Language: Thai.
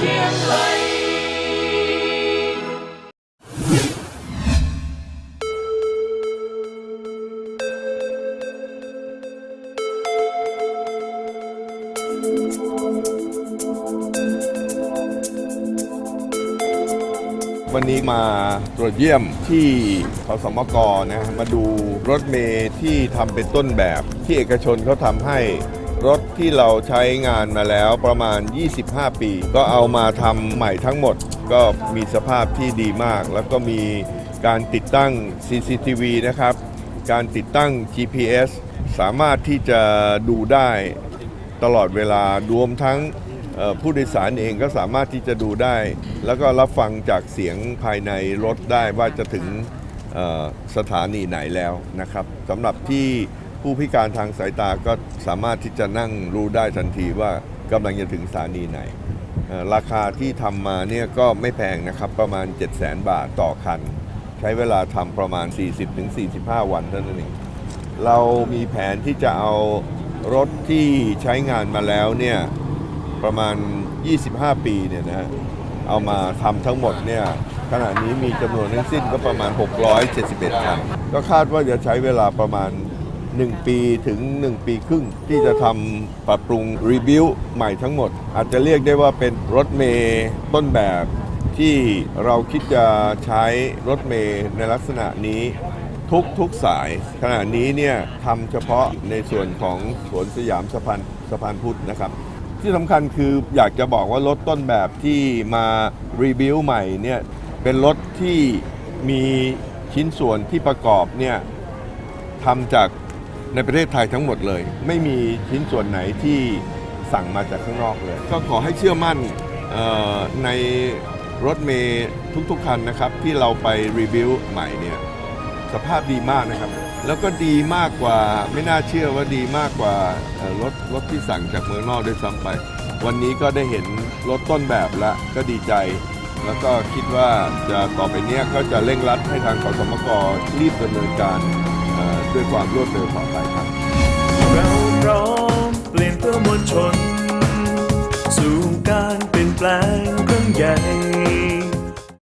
ชียงใหม่วันนี้มาตรวจเยี่ยมที่ขสมกนะมาดูรถเมย์ที่ทำเป็นต้นแบบที่เอกชนเขาทำให้ รถที่เราใช้งานมาแล้วประมาณ 25 ปี ก็เอามาทำใหม่ทั้งหมด ก็มีสภาพที่ดีมาก แล้วก็มีการติดตั้ง CCTV นะครับ การติดตั้ง GPS สามารถที่จะดูได้ตลอดเวลารวมทั้งผู้โดยสารเองก็สามารถที่จะดูได้ แล้วก็รับฟังจากเสียงภายในรถได้ว่าจะถึงสถานีไหนแล้วนะครับสำหรับที่ ผู้พิการทางสายตาก็สามารถที่จะนั่งรู้ได้ทันทีว่ากำลังจะถึงสถานีไหน ราคาที่ทำมาเนี่ยก็ไม่แพงนะครับประมาณ 7 0 0 0 0 0บาทต่อคัน ใช้เวลาทำประมาณ 40-45 วันเท่านั้นเองเรามีแผนที่จะเอารถที่ใช้งานมาแล้วเนี่ยประมาณ 25 ปีเนี่ยนะฮะเอามาทำทั้งหมดเนี่ยขณะนี้มีจำนวนทั้งสิ้นก็ประมาณ 671 คัน ก็คาดว่าจะใช้เวลาประมาณ 1 ปีถึง 1 ปีครึ่ง ที่จะทำปรับปรุงรีบิวใหม่ทั้งหมด อาจจะเรียกได้ว่าเป็นรถเมย์ต้นแบบที่เราคิดจะใช้รถเมย์ในลักษณะนี้ทุกทุกสาย ขณะนี้เนี่ยทำเฉพาะในส่วนของสวนสยามสะพานสะพานพุทธนะครับที่สำคัญคืออยากจะบอกว่ารถต้นแบบที่มารีบิวใหม่เนี่ยเป็นรถที่มีชิ้นส่วนที่ประกอบเนี่ยทำจาก ในประเทศไทยทั้งหมดเลย ไม่มีชิ้นส่วนไหนที่สั่งมาจากข้างนอกเลย ก็ขอให้เชื่อมั่นในรถเมย์ทุกๆคันนะครับ ที่เราไปรีวิวใหม่เนี่ยสภาพดีมากนะครับ แล้วก็ดีมากกว่าไม่น่าเชื่อว่าดีมากกว่ารถรถที่สั่งจากเมืองนอกด้วยซ้ำไป วันนี้ก็ได้เห็นรถต้นแบบแล้วก็ดีใจ แล้วก็คิดว่าจะต่อไปเนี้ยก็จะเร่งรัดให้ทางขสมกรีบดำเนินการ ด้วยความรวดเร็วต่อไปครับเราพร้อมเปลี่ยนเพื่อมวลชน